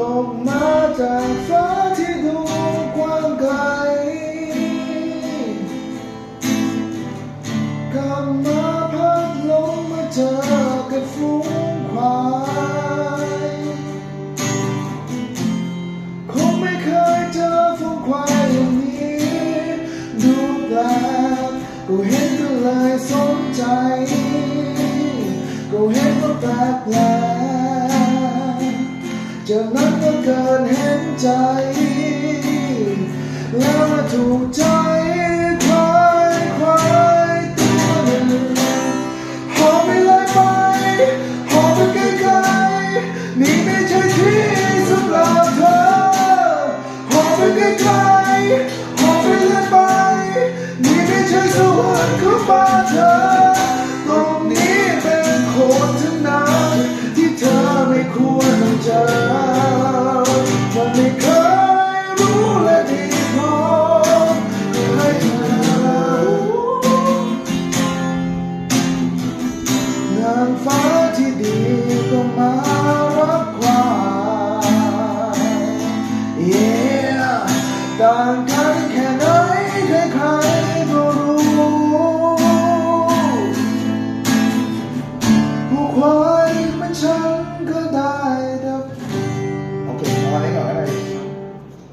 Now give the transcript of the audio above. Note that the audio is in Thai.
ตกมาจากฟ้าที่ดูกว้างไกลกลับมาพัดลมมาเจอกับฝูงควายคงไม่เคยเจอฝูงควายอย่างนี้ ดูแปลกก็เห็นก็เลยสนใจ จ แล้วถูกใจควายควายตัวหนึ่งหอมไปเลยไปหอมไปไกลๆนี่ไม่ใช่ที่สำหรับเธอหอมไปไกลๆหอมไปเลยไปนี่ไม่ใช่สวรรค์ของป้าเธอ ดูแลดีพอให้เธอนางฟ้าที่ดีก็มารับความเย่ต่างกันแค่ไหนใคร